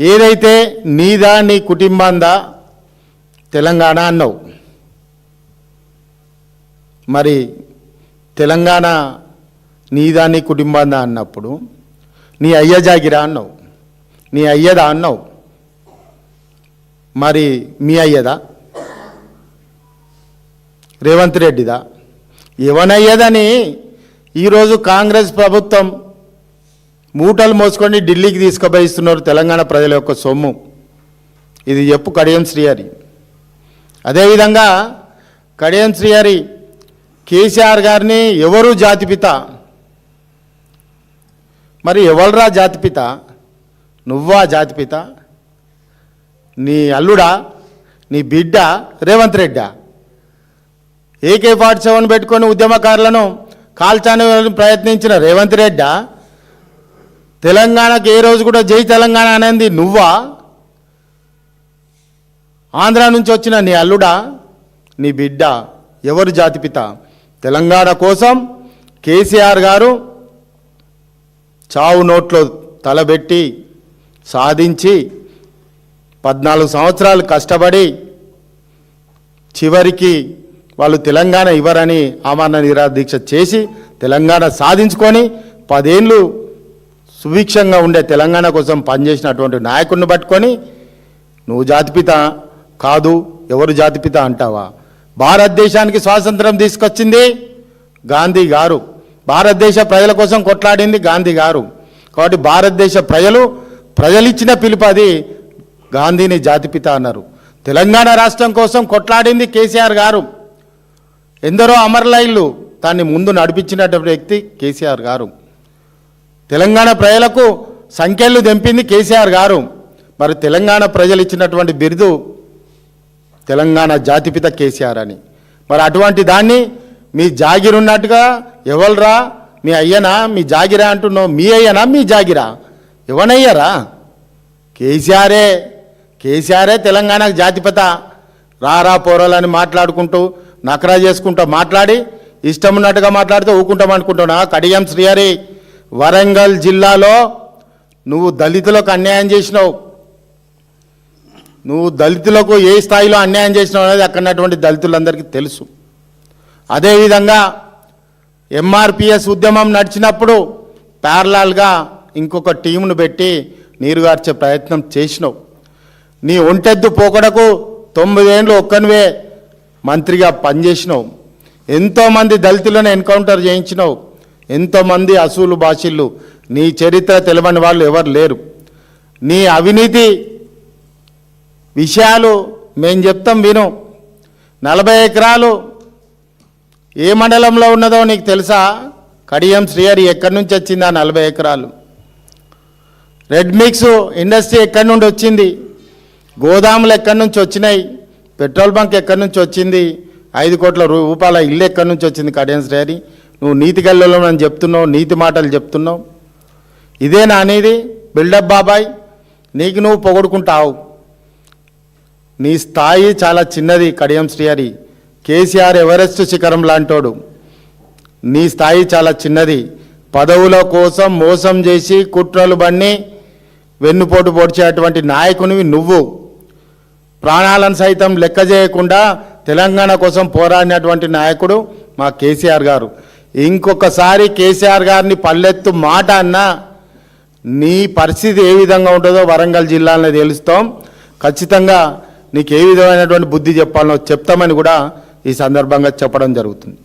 ఏదైతే నీదా నీ కుటుంబాందా? తెలంగాణ అన్నావు. మరి తెలంగాణ నీదా నీ కుటుంబాందా అన్నప్పుడు నీ అయ్య జాగిరా అన్నావు. నీ అయ్యదా అన్నావు. మరి మీ అయ్యదా? రేవంత్ రెడ్డిదా? ఎవనయ్యదని? ఈరోజు కాంగ్రెస్ ప్రభుత్వం మూటలు మోసుకొని ఢిల్లీకి తీసుకుపోయిస్తున్నారు తెలంగాణ ప్రజల యొక్క సొమ్ము. ఇది చెప్పు కడియం శ్రీహరి. అదేవిధంగా కడియం శ్రీహరి కేసీఆర్ గారిని ఎవరు జాతిపిత మరి ఎవరురా జాతిపిత నువ్వా జాతిపిత నీ అల్లుడా? నీ బిడ్డ రేవంత్ రెడ్డా? ఏకే ఫార్టీ సెవెన్ పెట్టుకొని ఉద్యమకారులను కాల్చాలని ప్రయత్నించిన రేవంత్ రెడ్డా తెలంగాణకు ఏ రోజు కూడా జై తెలంగాణ అనేది నువ్వా? ఆంధ్ర నుంచి వచ్చిన నీ అల్లుడా నీ బిడ్డ ఎవరు జాతిపిత తెలంగాణ కోసం కేసీఆర్ గారు చావు నోట్లో తలబెట్టి సాధించి పద్నాలుగు సంవత్సరాలు కష్టపడి చివరికి వాళ్ళు తెలంగాణ ఇవ్వరని ఆమరణ నిరాదీక్ష చేసి తెలంగాణ సాధించుకొని పదేళ్ళు సుభిక్షంగా ఉండే తెలంగాణ కోసం పనిచేసినటువంటి నాయకుడిని పట్టుకొని నువ్వు జాతిపిత కాదు ఎవరు జాతిపిత అంటావా? భారతదేశానికి స్వాతంత్రం తీసుకొచ్చింది గాంధీ గారు. భారతదేశ ప్రజల కోసం కొట్లాడింది గాంధీ గారు. కాబట్టి భారతదేశ ప్రజలు ప్రజలిచ్చిన పిలుపు అది గాంధీని జాతిపిత అన్నారు. తెలంగాణ రాష్ట్రం కోసం కొట్లాడింది కేసీఆర్ గారు. ఎందరో అమరలైళ్ళు దాన్ని ముందు నడిపించినటువంటి వ్యక్తి కేసీఆర్ గారు. తెలంగాణ ప్రజలకు సంఖ్యలు తెంపింది కేసీఆర్ గారు. మరి తెలంగాణ ప్రజలు ఇచ్చినటువంటి బిరుదు తెలంగాణ జాతిపిత కేసీఆర్ అని. మరి అటువంటి దాన్ని మీ జాగిరున్నట్టుగా ఎవరురా మీ అయ్యనా? మీ జాగిరా అంటున్నావు? మీ అయ్యనా? మీ జాగిరా? ఎవనయ్యారా? కేసీఆరే. కేసీఆరే తెలంగాణకు జాతిపిత. రారా పోరాలని మాట్లాడుకుంటూ నకరా చేసుకుంటూ మాట్లాడి ఇష్టం ఉన్నట్టుగా మాట్లాడితే ఊకుంటాం అనుకుంటున్నా కడియం శ్రీహరి. వరంగల్ జిల్లాలో నువ్వు దళితులకు అన్యాయం చేసినావు. నువ్వు దళితులకు ఏ స్థాయిలో అన్యాయం చేసినావు అనేది అక్కడ దళితులందరికీ తెలుసు. అదేవిధంగా ఎంఆర్పిఎస్ ఉద్యమం నడిచినప్పుడు ప్యారలాల్గా ఇంకొక టీమును పెట్టి నీరుగార్చే ప్రయత్నం చేసినావు. నీ ఒంటెద్దు పోకడకు తొమ్మిదేళ్ళు ఒక్కనివే మంత్రిగా పనిచేసినావు. ఎంతోమంది దళితులను ఎన్కౌంటర్ చేయించినావు. ఎంతోమంది అసూలు భాషలు నీ చరిత్ర తెలియని వాళ్ళు ఎవరు లేరు. నీ అవినీతి విషయాలు మేము చెప్తాం విను. నలభై ఎకరాలు ఏ మండలంలో ఉన్నదో నీకు తెలుసా? కడియం శ్రీహరి ఎక్కడి నుంచి వచ్చిందా నలభై ఎకరాలు? రెడ్ మిక్స్ ఇండస్ట్రీ ఎక్కడి నుండి వచ్చింది? గోదాములు ఎక్కడి నుంచి వచ్చినాయి? పెట్రోల్ బంక్ ఎక్కడి నుంచి వచ్చింది? ఐదు కోట్ల రూపాయల ఇల్లు ఎక్కడి నుంచి వచ్చింది కడియం శ్రీహరి? నువ్వు నీతి గల్లలో అని చెప్తున్నావు నీతి మాటలు చెప్తున్నావు. ఇదేనా అనేది బిల్డప్ బాబాయ్. నీకు నువ్వు పొగడుకుంటావు. నీ స్థాయి చాలా చిన్నది కడియం శ్రీహరి. కేసీఆర్ ఎవరెస్ట్ శిఖరం లాంటోడు. నీ స్థాయి చాలా చిన్నది. పదవుల కోసం మోసం చేసి కుట్రలు బండి వెన్నుపోటు పొడిచేటువంటి నాయకునివి నువ్వు. ప్రాణాలను సైతం లెక్క చేయకుండా తెలంగాణ కోసం పోరాడినటువంటి నాయకుడు మా కేసీఆర్ గారు. ఇంకొకసారి కేసీఆర్ గారిని పల్లెత్తు మాట అన్నా నీ పరిస్థితి ఏ విధంగా ఉంటుందో వరంగల్ జిల్లాలో తెలుస్తాం. ఖచ్చితంగా నీకు ఏ విధమైనటువంటి బుద్ధి చెప్పాలనో చెప్తామని కూడా ఈ సందర్భంగా చెప్పడం జరుగుతుంది.